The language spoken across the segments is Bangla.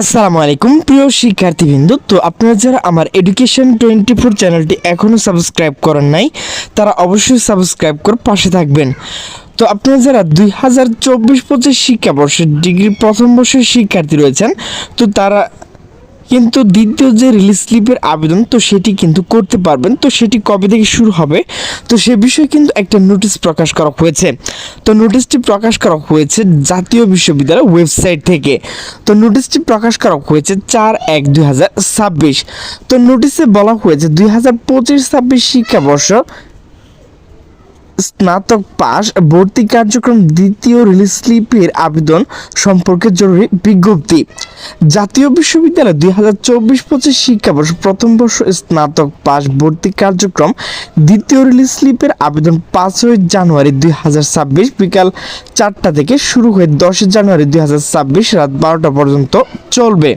আসসালামু আলাইকুম, প্রিয় শিক্ষার্থীবৃন্দ। তো আপনারা যারা আমার এডুকেশন টোয়েন্টি ফোর চ্যানেলটি এখনও সাবস্ক্রাইব করেন নাই, তারা অবশ্যই সাবস্ক্রাইব করে পাশে থাকবেন। তো আপনারা যারা দুই হাজার চব্বিশ পঁচিশ শিক্ষাবর্ষের ডিগ্রি প্রথম বর্ষের শিক্ষার্থী রয়েছেন, তো তারা কিন্তু দ্বিতীয় যে রিলিজ স্লিপের আবেদন, তো সেটি কিন্তু করতে পারবেন। তো সেটি কবে থেকে শুরু হবে? তো সে বিষয়ে কিন্তু একটা নোটিশ প্রকাশ করা হয়েছে। তো নোটিশটি প্রকাশ করা হয়েছে জাতীয় বিশ্ববিদ্যালয় ওয়েবসাইট থেকে। তো নোটিশটি প্রকাশ করা হয়েছে চার এক দুই হাজার ছাব্বিশ। তো নোটিশে বলা হয়েছে দুই হাজার পঁচিশ ছাব্বিশ শিক্ষাবর্ষ স্নাতক পাস ভর্তি কার্যক্রম, দ্বিতীয় রিলিজ স্লিপের আবেদন সম্পর্কে জরুরি বিজ্ঞপ্তি। জাতীয় বিশ্ববিদ্যালয় দুই হাজার চব্বিশ পঁচিশ শিক্ষাবর্ষ প্রথম বর্ষ স্নাতক পাস ভর্তি কার্যক্রম, দ্বিতীয় রিলিজ স্লিপের আবেদন পাঁচই জানুয়ারি দুই হাজার ছাব্বিশ বিকাল চারটা থেকে শুরু হয়ে দশই জানুয়ারি দুই হাজার ছাব্বিশ রাত বারোটা পর্যন্ত চলবে।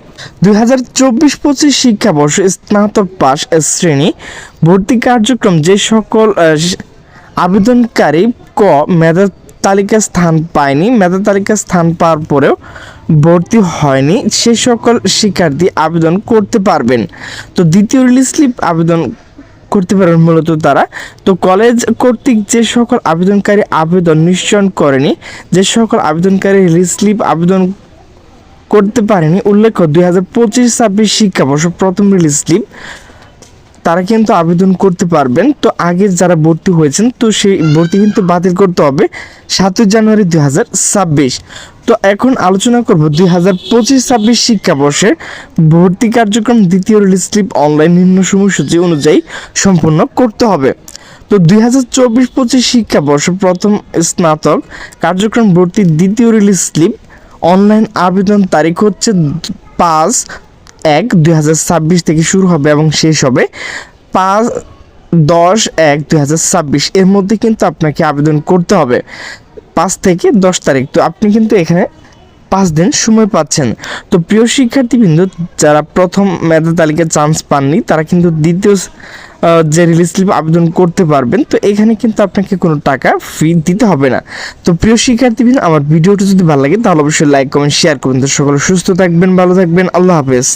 দুই হাজার চব্বিশ পঁচিশ শিক্ষাবর্ষ স্নাতক পাস শ্রেণি, ভর্তি কার্যক্রম যে সকল আবেদনকারী ক মেধা তালিকা স্থান পায়নি। মেধা তালিকা স্থান পাওয়ার পরেও ভর্তি হয়নি। সে সকল শিক্ষার্থী আবেদন করতে পারবেন। তো দ্বিতীয় রিলিজ স্লিপ আবেদন করতে পারবেন মূলত তারা। তো কলেজ কর্তৃক যে সকল আবেদনকারী আবেদন নিশ্চয়ন করেনি, যে সকল আবেদনকারী রিলিজ স্লিপ আবেদন করতে পারেনি, উল্লেখ্য দুই হাজার পঁচিশ ছাব্বিশ শিক্ষাবর্ষ প্রথম রিলিজ স্লিপ তারা কিন্তু আবেদন করতে পারবেন। তো আগে যারা ভর্তি হয়েছেন, তো সেই ভর্তি কিন্তু বাতিল করতে হবে সাতই জানুয়ারি দুই হাজার ছাব্বিশ। তো এখন আলোচনা করব দুই হাজার পঁচিশ ছাব্বিশ শিক্ষাবর্ষের ভর্তি কার্যক্রম দ্বিতীয় রিলিজ স্লিপ অনলাইন নিম্ন সময়সূচি অনুযায়ী সম্পন্ন করতে হবে। তো দুই হাজার চব্বিশ পঁচিশ শিক্ষাবর্ষ প্রথম স্নাতক কার্যক্রম ভর্তির দ্বিতীয় রিলিজ স্লিপ অনলাইন আবেদন তারিখ হচ্ছে পাঁচ এক দুই থেকে শুরু হবে এবং শেষ হবে পাঁচ দশ এক দুই এর মধ্যে কিন্তু আপনাকে আবেদন করতে হবে পাঁচ থেকে দশ তারিখ। তো আপনি কিন্তু এখানে পাঁচ দিন সময় পাচ্ছেন। তো প্রিয় শিক্ষার্থীবৃন্দ, যারা প্রথম মেধা তালিকায় চান্স পাননি, তারা কিন্তু দ্বিতীয় যে রিলিজ স্লিপ আবেদন করতে পারবেন, তো এখানে কিন্তু আপনাকে কোনো টাকা ফি দিতে হবে না। তো প্রিয় শিক্ষার্থীবৃন্দ, আমার ভিডিওটি যদি ভালো লাগে, তাহলে অবশ্যই লাইক কমেন্ট শেয়ার করবেন। তো সকলে সুস্থ থাকবেন, ভালো থাকবেন, আল্লাহ হাফেজ।